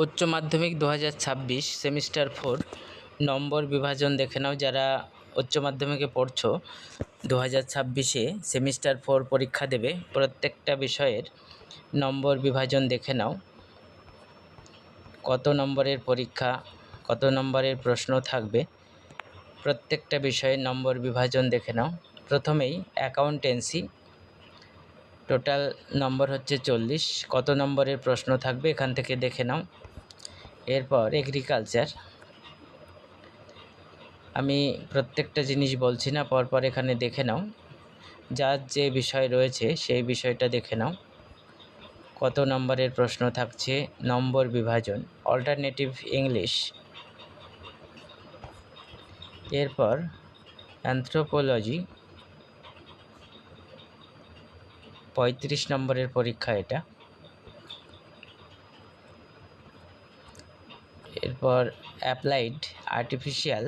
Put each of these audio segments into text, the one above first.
উচ্চ মাধ্যমিক দু হাজার ছাব্বিশ সেমিস্টার ফোর নম্বর বিভাজন দেখে নাও যারা উচ্চ মাধ্যমিকে পড়ছো। দু হাজার ছাব্বিশে সেমিস্টার ফোর পরীক্ষা দেবে। প্রত্যেকটা বিষয়ের নম্বর বিভাজন দেখে নাও। কত নম্বরের পরীক্ষা, কত নম্বরের প্রশ্ন থাকবে। প্রত্যেকটা বিষয়ের নম্বর বিভাজন দেখে নাও। প্রথমেই অ্যাকাউন্টেন্সি টোটাল নম্বর হচ্ছে চল্লিশ। কত নম্বরের প্রশ্ন থাকবে এখান থেকে দেখে নাও। এরপর এগ্রিকালচার আমি প্রত্যেকটা জিনিস বলছি না, পরপর এখানে দেখে নাও। যার যে বিষয় রয়েছে সেই বিষয়টা দেখে নাও। কত নম্বরের প্রশ্ন থাকছে? নম্বর বিভাজন। অল্টারনেটিভ ইংলিশ এরপর অ্যানথ্রোপোলজি পঁয়ত্রিশ নম্বরের পরীক্ষা এটা। এরপর অ্যাপ্লাইড আর্টিফিশিয়াল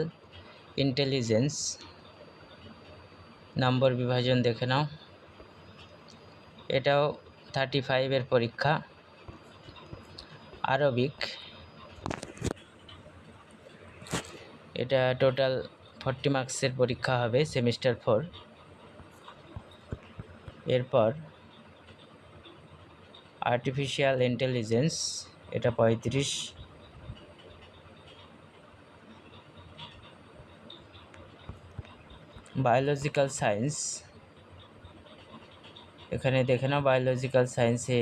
ইন্টেলিজেন্স নম্বর বিভাজন দেখে নাও। এটাও থার্টি ফাইভের পরীক্ষা। আরবিক, এটা টোটাল ফর্টি মার্কসের পরীক্ষা হবে সেমিস্টার ফোর। এরপর আর্টিফিশিয়াল ইন্টেলিজেন্স এটা পঁয়ত্রিশ। বায়োলজিক্যাল সায়েন্স এখানে দেখে নাও বায়োলজিক্যাল সায়েন্সে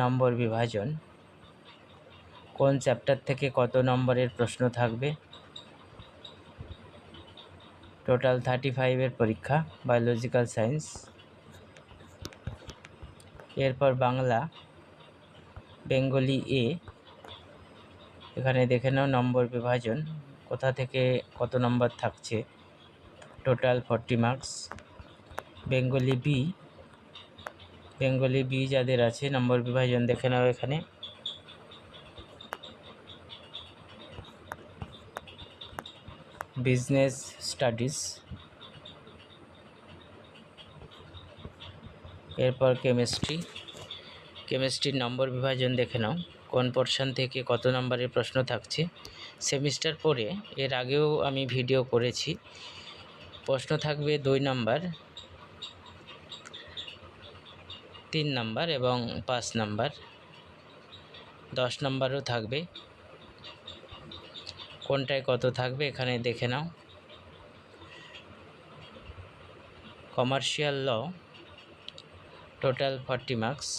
নম্বর বিভাজন। কোন চ্যাপ্টার থেকে কত নম্বরের প্রশ্ন থাকবে? টোটাল থার্টি ফাইভের পরীক্ষা বায়োলজিক্যাল সায়েন্স এরপর বাংলা, বেঙ্গলি এ। এখানে দেখে নাও নম্বর বিভাজন, কোথা থেকে কত নম্বর থাকছে। Total forty marks Bengali B. Bengali B যাদের আছে, নম্বর বিভাজন দেখে নাও এখানে। বিজনেস স্টাডিজ এরপর কেমিস্ট্রি। কেমিস্ট্রির নম্বর বিভাজন দেখে নাও। কোন পোর্শন থেকে কত নম্বরের প্রশ্ন থাকছে? সেমিস্টার পরে এর আগেও আমি ভিডিও করেছি। প্রশ্ন থাকবে দুই নাম্বার, তিন নাম্বার এবং পাঁচ নাম্বার। দশ নম্বরও থাকবে। কোনটায় কত থাকবে এখানে দেখে নাও। Commercial law total forty marks.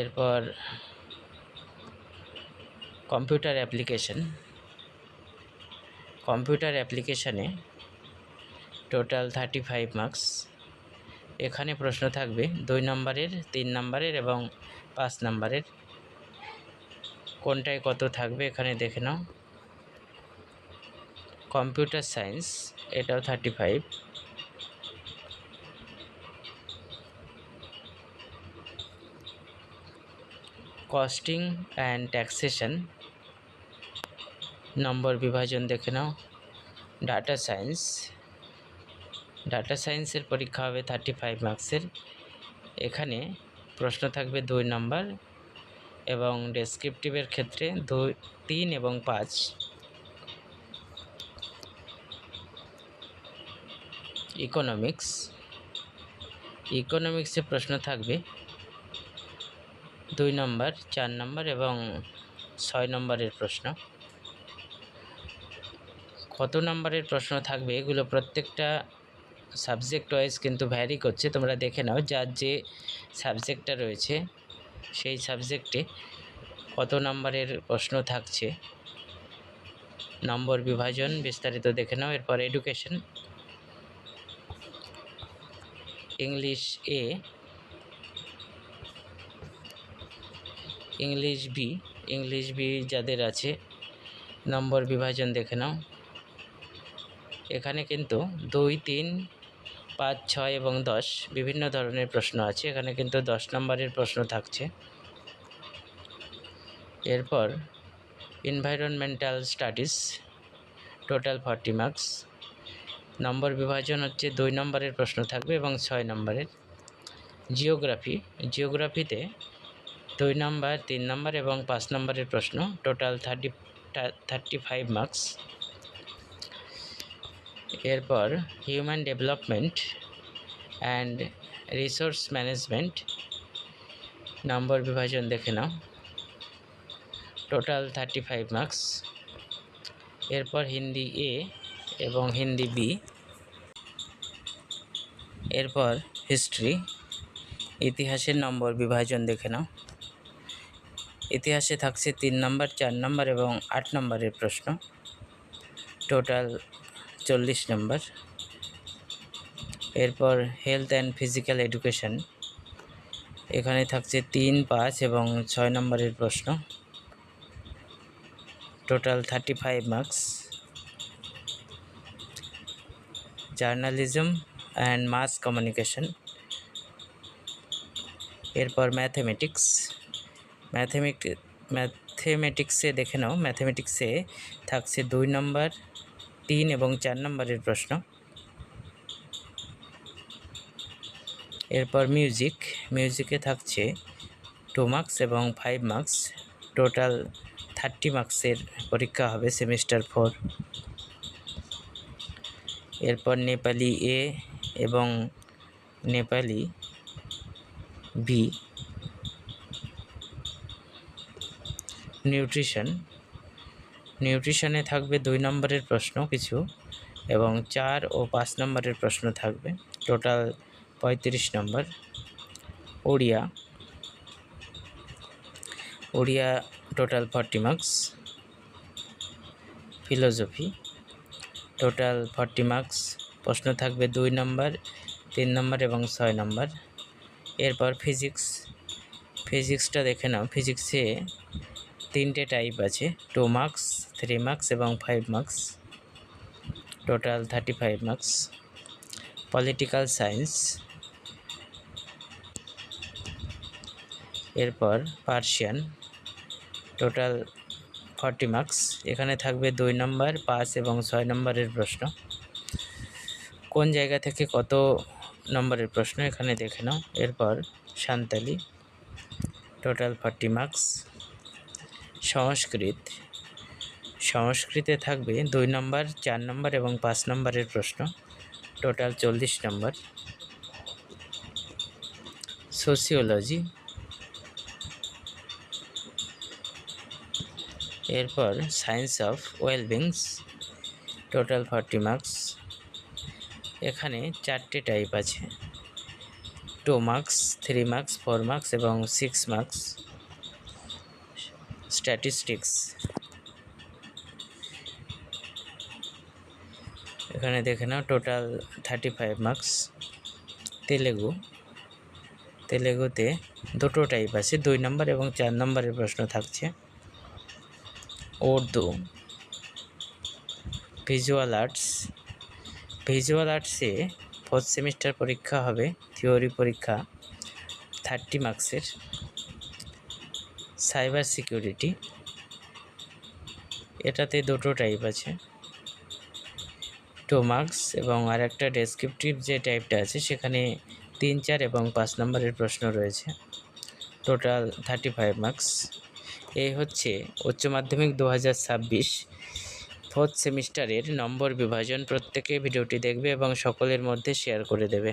এরপর কম্পিউটার অ্যাপ্লিকেশন। কম্পিউটার অ্যাপ্লিকেশানে টোটাল থার্টি ফাইভ মার্কস। এখানে প্রশ্ন থাকবে, দুই নম্বরের, তিন নম্বরের এবং পাঁচ নম্বরের। কোনটায় কত থাকবে এখানে দেখে নাও। কম্পিউটার সায়েন্স, এটাও thirty five. Costing and taxation নম্বর বিভাজন দেখে নাও। ডাটা সায়েন্স ডাটা সায়েন্সের পরীক্ষা হবে থার্টি ফাইভ মার্কসের এখানে প্রশ্ন থাকবে দুই নম্বর এবং ডেসক্রিপটিভের ক্ষেত্রে দুই, তিন এবং পাঁচ। ইকোনমিক্স ইকোনমিক্সে প্রশ্ন থাকবে দুই নম্বর, চার নম্বর এবং ছয় নম্বরের প্রশ্ন। কত নম্বরের প্রশ্ন থাকবে এগুলো প্রত্যেকটা সাবজেক্ট ওয়াইজ কিন্তু ভ্যারি করছে, তোমরা দেখে নাও যার যে সাবজেক্টটা রয়েছে সেই সাবজেক্টে কত নম্বরের প্রশ্ন থাকছে। নম্বর বিভাজন বিস্তারিত দেখে নাও, এরপর education English A English B English B যাদের আছে, নম্বর বিভাজন দেখে নাও। এখানে কিন্তু দুই, তিন, পাঁচ, ছয় এবং দশ বিভিন্ন ধরনের প্রশ্ন আছে। এখানে কিন্তু দশ নম্বরের প্রশ্ন থাকছে। এরপর environmental studies total forty marks নম্বর বিভাজন হচ্ছে দুই নম্বরের প্রশ্ন থাকবে এবং ছয় নম্বরের। জিওগ্রাফি জিওগ্রাফিতে দুই নম্বর, তিন নম্বর এবং পাঁচ নম্বরের প্রশ্ন। Total thirty thirty five marks এরপর human development and resource management নম্বর বিভাজন দেখে নাও। টোটাল থার্টি ফাইভ মার্কস এরপর হিন্দি এ এবং হিন্দি বি এরপর হিস্ট্রি ইতিহাসের নম্বর বিভাজন দেখে নাও। ইতিহাসে থাকছে তিন নম্বর, চার নম্বর এবং আট নম্বরের প্রশ্ন। টোটাল চল্লিশ নম্বর। এরপর হেলথ অ্যান্ড ফিজিক্যাল এডুকেশন এখানে থাকছে তিন, পাঁচ এবং ছয় নম্বরের প্রশ্ন। Total thirty five marks journalism and mass communication এরপর ম্যাথমেটিক্স ম্যাথমেটিক ম্যাথমেটিক্সে দেখে নাও। ম্যাথমেটিক্সে থাকছে দুই নম্বর, তিন এবং চার নম্বরের প্রশ্ন। এরপর মিউজিক মিউজিকে থাকছে টু মার্কস এবং ফাইভ মার্কস টোটাল থার্টি মার্কসের পরীক্ষা হবে সেমিস্টার ফোর এরপর নেপালি এ এবং নেপালি বি নিউট্রিশন। নিউট্রিশনে থাকবে দুই নম্বরের প্রশ্ন কিছু এবং চার ও পাঁচ নম্বরের প্রশ্ন থাকবে। টোটাল পঁয়ত্রিশ নম্বর। Odia. Odia total forty marks. Philosophy total forty marks. প্রশ্ন থাকবে দুই নম্বর, তিন নম্বর এবং ছয় নম্বর। এরপর ফিজিক্স। ফিজিক্সটা দেখে নাও। ফিজিক্সে তিনটে টাইপ আছে টু মার্কস থ্রি মার্কস এবং five marks total thirty five marks political science এরপর পার্সিয়ান টোটাল ফর্টি মার্কস এখানে থাকবে দুই নম্বর পাঁচ এবং ছয় নম্বরের প্রশ্ন। কোন জায়গা থেকে কত নম্বরের প্রশ্ন এখানে দেখে নাও। এরপর Santali total forty marks Sanskrit. সংস্কৃতে থাকবে দুই নম্বর, চার নম্বর এবং পাঁচ নম্বরের প্রশ্ন। টোটাল চল্লিশ নম্বর। সোসিওলজি এরপর science of wellbeings total forty marks এখানে চারটে টাইপ আছে। Two marks three marks four marks এবং সিক্স মার্কস স্ট্যাটিস্টিক্স এখানে দেখে নাও total thirty five marks Telugu. তেলেগুতে দুটো টাইপ আছে, দুই নম্বর এবং চার নম্বরের প্রশ্ন থাকছে। উর্দু। ভিজুয়াল আর্টস ভিজুয়াল আর্টসে ফোর্থ সেমিস্টার পরীক্ষা হবে থিওরি পরীক্ষা থার্টি মার্কসের সাইবার সিকিউরিটি। এটাতে দুটো টাইপ আছে। টু মার্কস এবং আর একটা ডেসক্রিপটিভ যে টাইপটা আছে, সেখানে তিন, চার এবং পাঁচ নম্বরের প্রশ্ন রয়েছে। টোটাল থার্টি ফাইভ মার্কস এই হচ্ছে উচ্চ মাধ্যমিক দু হাজার ছাব্বিশ। ফোর্থ সেমিস্টারের নম্বর বিভাজন প্রত্যেকে ভিডিওটি দেখবে এবং সকলের মধ্যে শেয়ার করে দেবে।